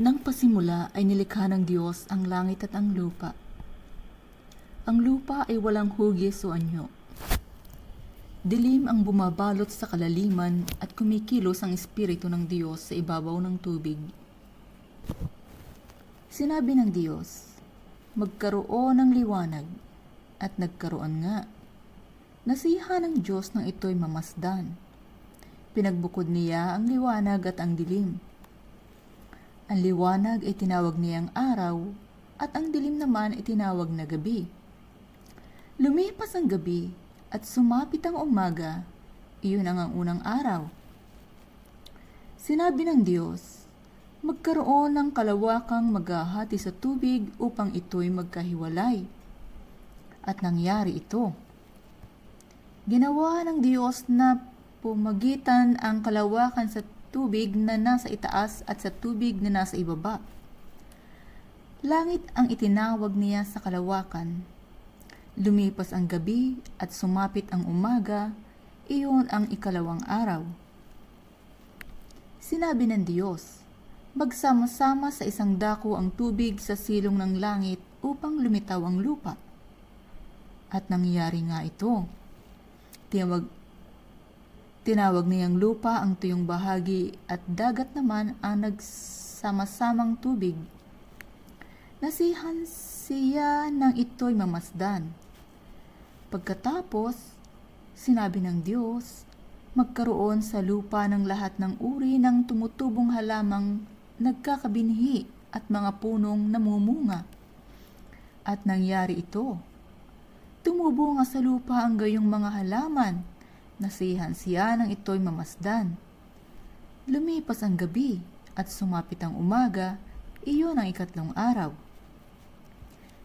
Nang pasimula ay nilikha ng Diyos ang langit at ang lupa. Ang lupa ay walang hugis o anyo. Dilim ang bumabalot sa kalaliman at kumikilos ang Espiritu ng Diyos sa ibabaw ng tubig. Sinabi ng Diyos, magkaroon ng liwanag, at nagkaroon nga. Nasiha ng Diyos nang ito'y mamasdan. Pinagbukod niya ang liwanag at ang dilim. Ang liwanag ay tinawag niyang araw, at ang dilim naman ay tinawag na gabi. Lumipas ang gabi, at sumapit ang umaga, iyon ang ang unang araw. Sinabi ng Diyos, magkaroon ng kalawakang maghahati sa tubig upang ito'y magkahiwalay. At nangyari ito. Ginawa ng Diyos na pumagitan ang kalawakan sa tubig na nasa itaas at sa tubig na nasa ibaba. Langit ang itinawag niya sa kalawakan. Lumipas ang gabi at sumapit ang umaga, iyon ang ikalawang araw. Sinabi ng Diyos, magsama-sama sa isang dako ang tubig sa silong ng langit upang lumitaw ang lupa. At nangyari nga ito. Tinawag, tinawag niyang lupa ang tuyong bahagi at dagat naman ang nagsama-samang tubig. Nasihan siya ng ito'y mamasdan. Pagkatapos, sinabi ng Diyos, magkaroon sa lupa ng lahat ng uri ng tumutubong halamang nagkakabinhi at mga punong namumunga. At nangyari ito. Tumubo nga sa lupa ang gayong mga halaman, nasihan siya ng ito'y mamasdan. Lumipas ang gabi at sumapit ang umaga, iyon ang ikatlong araw.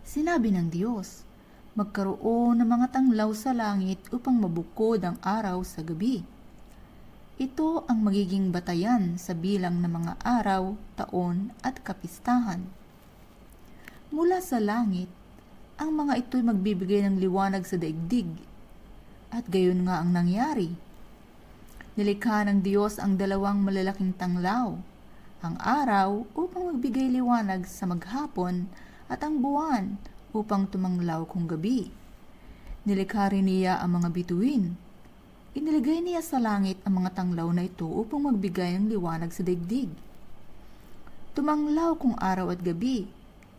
Sinabi ng Diyos, magkaroon ng mga tanglaw sa langit upang mabukod ang araw sa gabi. Ito ang magiging batayan sa bilang ng mga araw, taon at kapistahan. Mula sa langit, ang mga ito'y magbibigay ng liwanag sa daigdig. At gayon nga ang nangyari. Nilikha ng Diyos ang dalawang malalaking tanglaw, ang araw upang magbigay liwanag sa maghapon at ang buwan upang tumanglaw kung gabi. Nilikha rin niya ang mga bituin. Iniligay niya sa langit ang mga tanglaw na ito upang magbigay ng liwanag sa daigdig. Tumanglaw kung araw at gabi,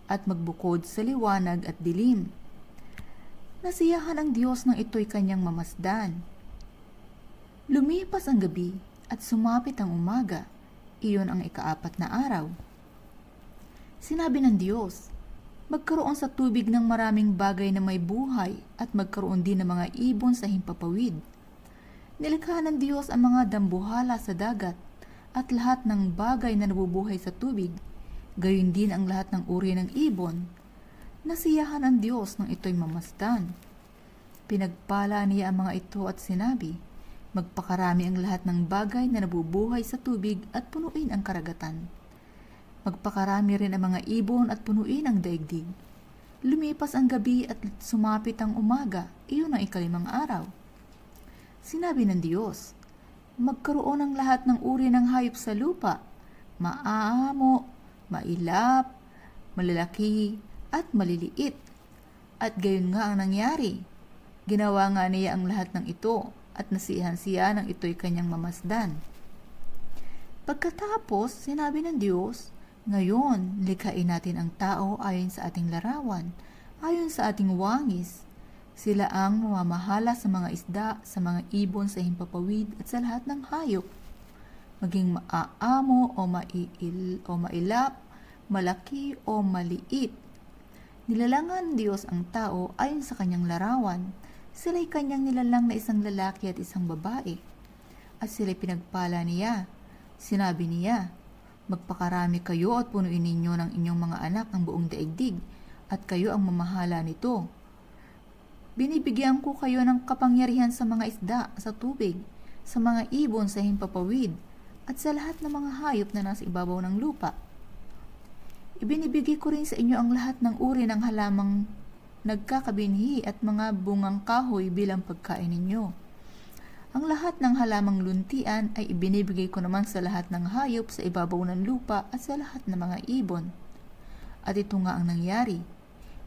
at magbukod sa liwanag at dilim. Nasiyahan ang Diyos ng ito'y kanyang mamasdan. Lumipas ang gabi at sumapit ang umaga, iyon ang ikaapat na araw. Sinabi ng Diyos, magkaroon sa tubig ng maraming bagay na may buhay at magkaroon din ng mga ibon sa himpapawid. Nilikha ng Diyos ang mga dambuhala sa dagat at lahat ng bagay na nabubuhay sa tubig gayon din ang lahat ng uri ng ibon. Nasiyahan ang Diyos nang ito'y mamasdan. Pinagpala niya ang mga ito at sinabi, Magpakarami ang lahat ng bagay na nabubuhay sa tubig at punuin ang karagatan. Magpakarami rin ang mga ibon at punuin ang daigdig. Lumipas ang gabi at sumapit ang umaga, iyon ang ikalimang araw. Sinabi ng Diyos, Magkaroon ang lahat ng uri ng hayop sa lupa, maamo, mailap, malalaki, at maliliit. At gayon nga ang nangyari. Ginawa nga niya ang lahat ng ito at nasihan siya ng ito'y kanyang mamasdan. Pagkatapos, sinabi ng Diyos, Ngayon, likhain natin ang tao ayon sa ating larawan, ayon sa ating wangis. Sila ang mamamahala sa mga isda, sa mga ibon sa himpapawid at sa lahat ng hayop maging maaamo o, maiil, o mailap, malaki o maliit. Nilalangan ng Diyos ang tao ayon sa kanyang larawan. Sila'y kanyang nilalang na isang lalaki at isang babae. At sila'y pinagpala niya. Sinabi niya, Magpakarami kayo at punuin ninyo ng inyong mga anak ang buong daigdig, at kayo ang mamahala nito. Binibigyan ko kayo ng kapangyarihan sa mga isda sa tubig, sa mga ibon sa himpapawid, at sa lahat ng mga hayop na nasa ibabaw ng lupa. Ibinibigay ko rin sa inyo ang lahat ng uri ng halamang nagkakabinhi at mga bungang kahoy bilang pagkain ninyo. Ang lahat ng halamang luntian ay ibinibigay ko naman sa lahat ng hayop sa ibabaw ng lupa at sa lahat ng mga ibon. At ito nga ang nangyari.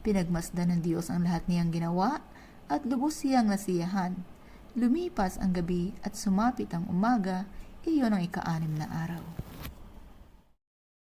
Pinagmasdan ng Diyos ang lahat niyang ginawa at lubos siyang nasiyahan. Lumipas ang gabi at sumapit ang umaga, iyon ang ikaanim na araw.